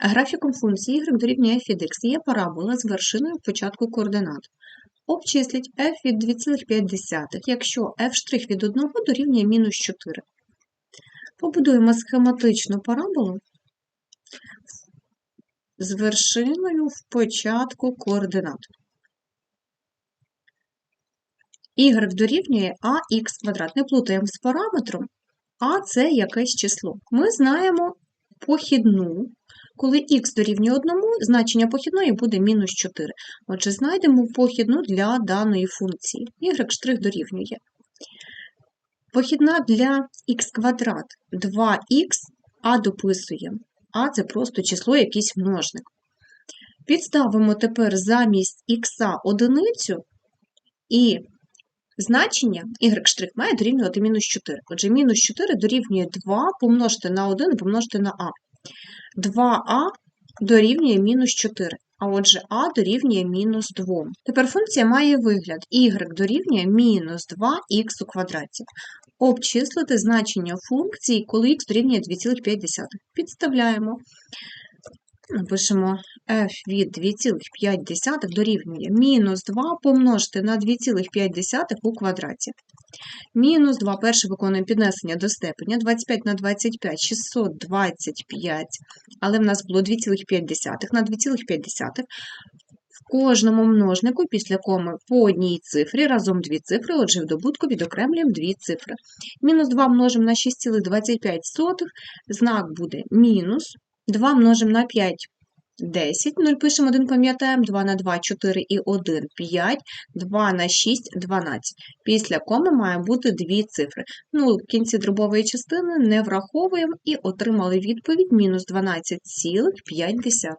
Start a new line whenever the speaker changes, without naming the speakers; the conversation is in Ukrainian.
Графіком функції y дорівнює f від x є парабола з вершиною в початку координат. Обчисліть f від 2,5, якщо f' від 1 дорівнює мінус 4. Побудуємо схематичну параболу з вершиною в початку координат. y дорівнює ax квадрат. Не плутаємо з параметром, а це якесь число. Ми знаємо похідну. Коли х дорівнює 1, значення похідної буде мінус 4. Отже, знайдемо похідну для даної функції. y' дорівнює. Похідна для х квадрат 2х, а дописуємо. А це просто число, якийсь множник. Підставимо тепер замість х одиницю, і значення y' має дорівнювати мінус 4. Отже, мінус 4 дорівнює 2 помножити на 1 і помножити на а. 2а дорівнює мінус 4, а отже а дорівнює мінус 2. Тепер функція має вигляд y дорівнює мінус 2х у квадраті. Обчислити значення функції, коли х дорівнює 2,5. Підставляємо. Напишемо f від 2,5 дорівнює мінус 2 помножити на 2,5 у квадраті. Мінус 2 перше виконуємо піднесення до степеня. 25 на 25 625, але в нас було 2,5 на 2,5. В кожному множнику після коми по одній цифрі, разом дві цифри, отже, в добутку відокремлюємо дві цифри. Мінус 2 множимо на 6,25, знак буде мінус. 2 множимо на 5 10, 0 пишемо 1, пам'ятаємо, 2 на 2, 4 і 1, 5, 2 на 6, 12. Після коми має бути дві цифри. Ну, в кінці дробової частини не враховуємо і отримали відповідь мінус 12,5.